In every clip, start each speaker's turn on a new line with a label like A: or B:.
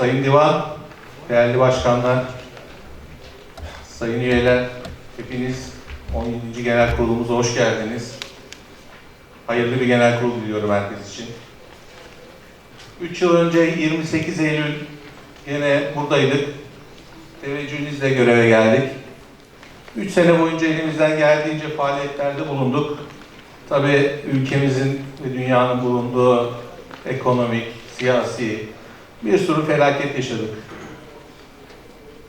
A: Sayın Divan, değerli başkanlar, sayın üyeler, hepiniz 17. Genel Kurulumuza hoş geldiniz. Hayırlı bir genel kurul diliyorum herkes için. 3 yıl önce 28 Eylül yine buradaydık. Teveccühünüzle göreve geldik. 3 sene boyunca elimizden geldiğince faaliyetlerde bulunduk. Tabii ülkemizin ve dünyanın bulunduğu ekonomik, siyasi bir sürü felaket yaşadık.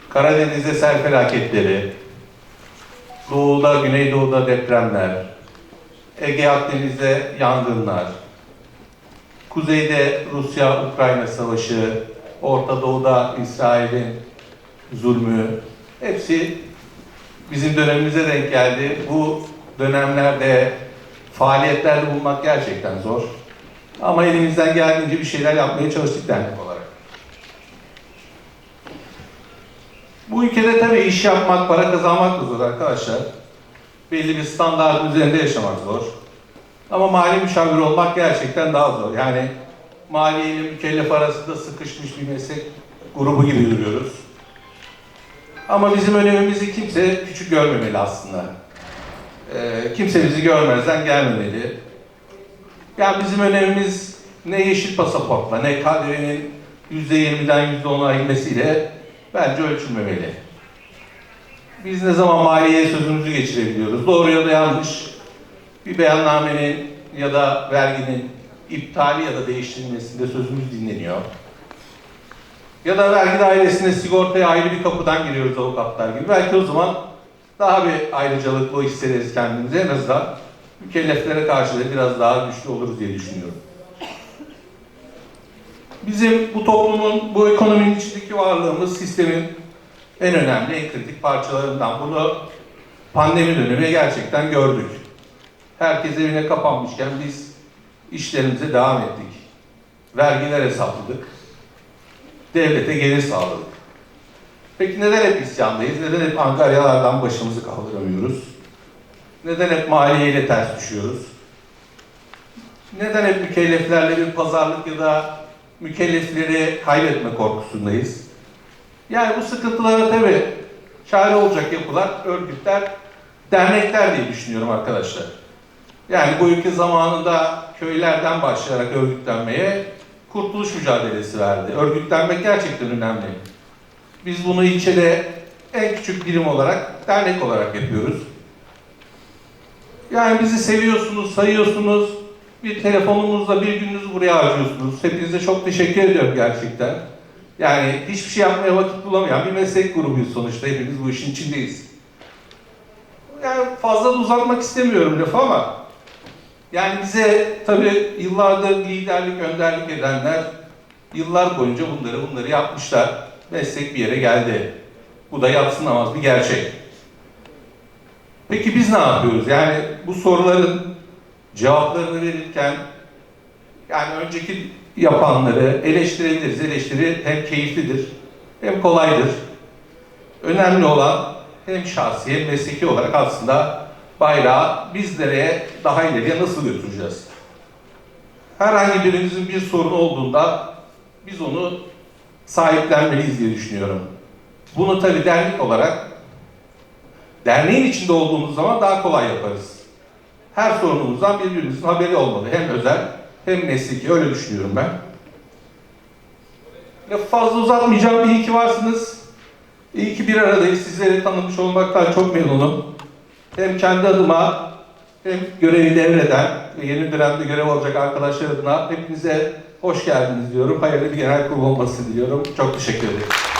A: Karadeniz'de sel felaketleri, Doğu'da, Güneydoğu'da depremler, Ege Akdeniz'de yangınlar, Kuzeyde Rusya-Ukrayna savaşı, Orta Doğu'da İsrail'in zulmü, hepsi bizim dönemimize denk geldi. Bu dönemlerde faaliyetlerde bulunmak gerçekten zor. Ama elimizden geldiğince bir şeyler yapmaya çalıştık dernek olarak. Bu ülkede tabii iş yapmak, para kazanmak da zor arkadaşlar. Belli bir standartın üzerinde yaşamak zor. Ama mali müşavir olmak gerçekten daha zor. Yani maliye ile mükellef arasında sıkışmış bir meslek grubu gibi duruyoruz. Ama bizim önemimizi kimse küçük görmemeli aslında. Ee, kimse bizi görmezden gelmemeli. Yani bizim önemimiz ne yeşil pasaportla ne KDV'nin %20'den %10'a inmesiyle bence ölçülmemeli. Biz ne zaman maliyeye sözümüzü geçirebiliyoruz? Doğru ya da yanlış bir beyannamenin ya da verginin iptali ya da değiştirilmesinde sözümüz dinleniyor. Ya da vergi dairesinde sigortaya ayrı bir kapıdan giriyoruz avukatlar gibi. Belki o zaman daha bir ayrıcalıklı hissederiz kendimizi. En azından mükelleflere karşı da biraz daha güçlü oluruz diye düşünüyorum. Bizim bu toplumun, bu ekonominin içindeki varlığımız sistemin en önemli, en kritik parçalarından. Bunu pandemi dönemi gerçekten gördük. Herkes evine kapanmışken biz işlerimize devam ettik. Vergiler hesapladık. Devlete gelir sağladık. Peki neden hep isyandayız? Neden hep angaryalardan başımızı kaldıramıyoruz? Neden hep maliyeyle ters düşüyoruz? Neden hep mükelleflerle bir pazarlık ya da mükellefleri kaybetme korkusundayız? Yani bu sıkıntılara tabii çare olacak yapılar, örgütler, dernekler diye düşünüyorum arkadaşlar. Yani bu ülke zamanında köylerden başlayarak örgütlenmeye kurtuluş mücadelesi verdi. Örgütlenmek gerçekten önemli. Biz bunu ilçede en küçük birim olarak, dernek olarak yapıyoruz. Yani bizi seviyorsunuz, sayıyorsunuz. Bir telefonunuzla bir gününüzü buraya harcıyorsunuz. Hepinize çok teşekkür ediyorum gerçekten. Yani hiçbir şey yapmaya vakit bulamayan bir meslek grubuyuz sonuçta. Hepimiz bu işin içindeyiz. Yani fazla da uzatmak istemiyorum lafı ama yani bize tabii yıllardır liderlik, önderlik edenler yıllar boyunca bunları bunları yapmışlar. Meslek bir yere geldi. Bu da yatsınamaz bir gerçek. Peki biz ne yapıyoruz? Yani bu soruların cevaplarını verirken yani önceki yapanları eleştirebiliriz. Eleştiri hem keyiflidir hem kolaydır. Önemli olan hem şahsi hem mesleki olarak aslında bayrağı biz nereye daha ileriye nasıl götüreceğiz? Herhangi birimizin bir sorunu olduğunda biz onu sahiplenmeliyiz diye düşünüyorum. Bunu tabii dernek olarak derneğin içinde olduğumuz zaman daha kolay yaparız. Her sorunumuzdan birbirimizin haberi olmalı. Hem özel hem mesleki öyle düşünüyorum ben. Lafı fazla uzatmayacağım. İyi ki varsınız. İyi ki bir aradayız. Sizleri tanımış olmaktan çok memnunum. Hem kendi adıma hem görevi devreden ve yeni dönemde görev alacak arkadaşlar adına hepinize hoş geldiniz diyorum. Hayırlı bir genel kurul olması diliyorum. Çok teşekkür ederim.